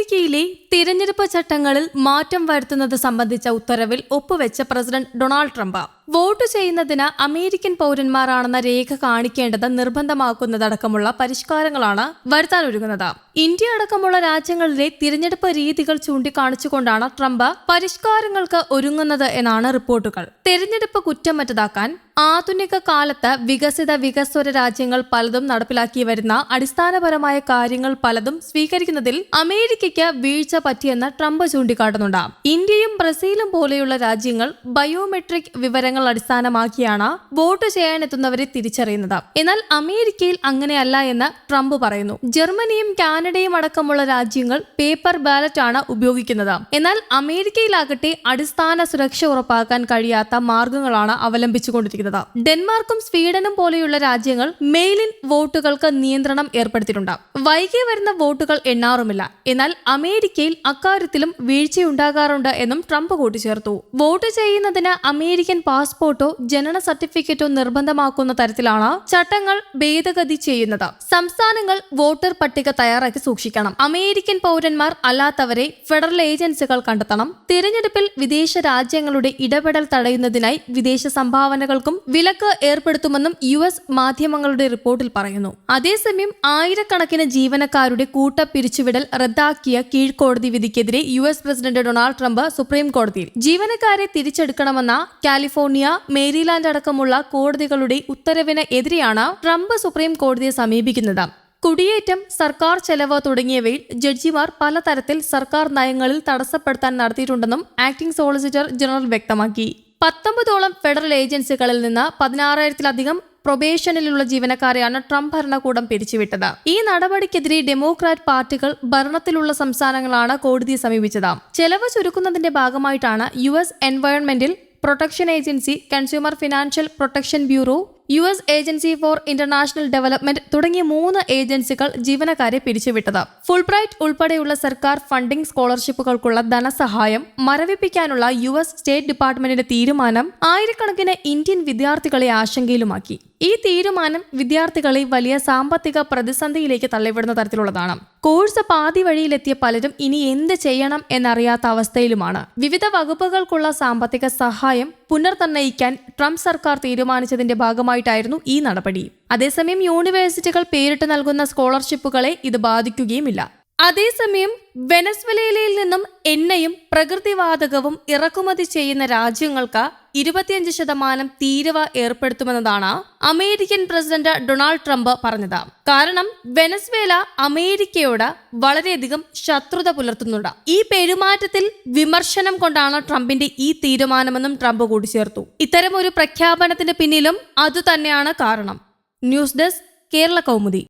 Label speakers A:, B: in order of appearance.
A: അമേരിക്കയിലെ തിരഞ്ഞെടുപ്പ് ചട്ടങ്ങളിൽ മാറ്റം വരുത്തുന്നത് സംബന്ധിച്ച ഉത്തരവിൽ ഒപ്പുവെച്ച പ്രസിഡന്റ് ഡൊണാൾഡ് ട്രംപ്. വോട്ട് ചെയ്യുന്നതിന് അമേരിക്കൻ പൗരന്മാരാണെന്ന രേഖ കാണിക്കേണ്ടത് നിർബന്ധമാക്കുന്നതടക്കമുള്ള പരിഷ്കാരങ്ങളാണ് വരുത്താനൊരുങ്ങുന്നത്. ഇന്ത്യ അടക്കമുള്ള രാജ്യങ്ങളിലെ തിരഞ്ഞെടുപ്പ് രീതികൾ ചൂണ്ടിക്കാണിച്ചുകൊണ്ടാണ് ട്രംപ് പരിഷ്കാരങ്ങൾക്ക് ഒരുങ്ങുന്നത് എന്നാണ് റിപ്പോർട്ടുകൾ. തിരഞ്ഞെടുപ്പ് കുറ്റമറ്റതാക്കാൻ ആധുനിക കാലത്ത് വികസിത വികസ്വര രാജ്യങ്ങൾ പലതും നടപ്പിലാക്കി വരുന്ന അടിസ്ഥാനപരമായ കാര്യങ്ങൾ പലതും സ്വീകരിക്കുന്നതിൽ അമേരിക്കയ്ക്ക് വീഴ്ച പറ്റിയെന്ന് ട്രംപ് ചൂണ്ടിക്കാട്ടുന്നുണ്ട്. ഇന്ത്യയും ബ്രസീലും പോലെയുള്ള രാജ്യങ്ങൾ ബയോമെട്രിക് വിവരങ്ങൾ അടിസ്ഥാനമാക്കിയാണ് വോട്ട് ചെയ്യാനെത്തുന്നവരെ തിരിച്ചറിയുന്നത്. എന്നാൽ അമേരിക്കയിൽ അങ്ങനെയല്ല എന്ന് ട്രംപ് പറയുന്നു. ജർമ്മനിയും കാനഡയും അടക്കമുള്ള രാജ്യങ്ങൾ പേപ്പർ ബാലറ്റ് ആണ് ഉപയോഗിക്കുന്നത്. എന്നാൽ അമേരിക്കയിലാകട്ടെ അടിസ്ഥാന സുരക്ഷ ഉറപ്പാക്കാൻ കഴിയാത്ത മാർഗങ്ങളാണ് അവലംബിച്ചുകൊണ്ടിരിക്കുന്നത്. ഡെൻമാർക്കും സ്വീഡനും പോലെയുള്ള രാജ്യങ്ങൾ മെയിലിൻ വോട്ടുകൾക്ക് നിയന്ത്രണം ഏർപ്പെടുത്തിയിട്ടുണ്ട്. വൈകി വരുന്ന വോട്ടുകൾ എണ്ണാറുമില്ല. എന്നാൽ അമേരിക്കയിൽ അക്കാര്യത്തിലും വീഴ്ചയുണ്ടാകാറുണ്ട് എന്നും ട്രംപ് കൂട്ടിച്ചേർത്തു. വോട്ട് ചെയ്യുന്നതിന് അമേരിക്കൻ പാസ്പോർട്ടോ ജനന സർട്ടിഫിക്കറ്റോ നിർബന്ധമാക്കുന്ന തരത്തിലാണ് ചട്ടങ്ങൾ ഭേദഗതി ചെയ്യുന്നത്. സംസ്ഥാനങ്ങൾ വോട്ടർ പട്ടിക തയ്യാറാക്കി സൂക്ഷിക്കണം. അമേരിക്കൻ പൗരന്മാർ അല്ലാത്തവരെ ഫെഡറൽ ഏജൻസികൾ കണ്ടെത്തണം. തിരഞ്ഞെടുപ്പിൽ വിദേശ രാജ്യങ്ങളുടെ ഇടപെടൽ തടയുന്നതിനായി വിദേശ സംഭാവനകൾക്കും വിലക്ക് ഏർപ്പെടുത്തുമെന്നും യു എസ് മാധ്യമങ്ങളുടെ റിപ്പോർട്ടിൽ പറയുന്നു. അതേസമയം ആയിരക്കണക്കിന് ജീവനക്കാരുടെ കൂട്ട പിരിച്ചുവിടൽ റദ്ദാക്കിയ കീഴ്ക്കോടതി വിധിക്കെതിരെ U S president Donald Trump supreme കോടതിയിൽ ജീവനക്കാരെ തിരിച്ചെടുക്കണമെന്ന കാലിഫോർണിയ മേരിലാൻഡ് അടക്കമുള്ള കോടതികളുടെ ഉത്തരവിന് എതിരെയാണ് ട്രംപ് സുപ്രീം കോടതിയെ സമീപിക്കുന്നത്. കുടിയേറ്റം സർക്കാർ ചെലവ് തുടങ്ങിയവയിൽ ജഡ്ജിമാർ പലതരത്തിൽ സർക്കാർ നയങ്ങളിൽ തടസ്സപ്പെടുത്താൻ നടത്തിയിട്ടുണ്ടെന്നും ആക്ടിംഗ് സോളിസിറ്റർ ജനറൽ വ്യക്തമാക്കി. പത്തൊമ്പതോളം ഫെഡറൽ ഏജൻസികളിൽ നിന്ന് പതിനാറായിരത്തിലധികം പ്രൊബേഷനിലുള്ള ജീവനക്കാരെയാണ് ട്രംപ് ഭരണകൂടം പിരിച്ചുവിട്ടത്. ഈ നടപടിക്കെതിരെ ഡെമോക്രാറ്റ് പാർട്ടികൾ ഭരണത്തിലുള്ള സംസ്ഥാനങ്ങളാണ് കോടതിയെ സമീപിച്ചത്. ചെലവ് ചുരുക്കുന്നതിന്റെ ഭാഗമായിട്ടാണ് U S എൻവയോൺമെന്റൽ protection agency consumer financial protection bureau U S agency for international development തുടങ്ങിയ മൂന്ന് ഏജൻസികൾ ജീവനക്കാരെ പിരിച്ചുവിട്ടത്. ഫുൾബ്രൈറ്റ് ഉൾപ്പെടെയുള്ള സർക്കാർ ഫണ്ടിംഗ് സ്കോളർഷിപ്പുകൾക്കുള്ള ധനസഹായം മരവിപ്പിക്കാനുള്ള യു എസ് സ്റ്റേറ്റ് ഡിപ്പാർട്ട്മെന്റിന്റെ തീരുമാനം ആയിരക്കണക്കിന് ഇന്ത്യൻ വിദ്യാർത്ഥികളെ ആശങ്കയിലുമാക്കി. ഈ തീരുമാനം വിദ്യാർത്ഥികളെ വലിയ സാമ്പത്തിക പ്രതിസന്ധിയിലേക്ക് തള്ളിവിടുന്ന തരത്തിലുള്ളതാണ്. കോഴ്സ് പാതി വഴിയിലെത്തിയ പലരും ഇനി എന്ത് ചെയ്യണം എന്നറിയാത്ത അവസ്ഥയിലുമാണ്. വിവിധ വകുപ്പുകൾക്കുള്ള സാമ്പത്തിക സഹായം പുനർനിർണയിക്കാൻ ട്രംപ് സർക്കാർ തീരുമാനിച്ചതിന്റെ ഭാഗമായിട്ടായിരുന്നു ഈ നടപടി. അതേസമയം യൂണിവേഴ്സിറ്റികൾ പേരിട്ട് നൽകുന്ന സ്കോളർഷിപ്പുകളെ ഇത് ബാധിക്കുകയുമില്ല. അതേസമയം വെനസ്വലയിൽ നിന്നും എണ്ണയും പ്രകൃതിവാതകവും ഇറക്കുമതി ചെയ്യുന്ന രാജ്യങ്ങൾക്ക് ഇരുപത്തിയഞ്ച് ശതമാനം തീരുവ ഏർപ്പെടുത്തുമെന്നതാണ് അമേരിക്കൻ പ്രസിഡന്റ് ഡൊണാൾഡ് ട്രംപ് പറഞ്ഞത്. കാരണം വെനസ്വേല അമേരിക്കയോട് വളരെയധികം ശത്രുത പുലർത്തുന്നുണ്ട്. ഈ പെരുമാറ്റത്തിൽ വിമർശനം കൊണ്ടാണ് ട്രംപിന്റെ ഈ തീരുമാനമെന്നും ട്രംപ് കൂട്ടിച്ചേർത്തു. ഇത്തരം ഒരു പ്രഖ്യാപനത്തിന് പിന്നിലും അതുതന്നെയാണ് കാരണം. News desk Kerala Kaumudi.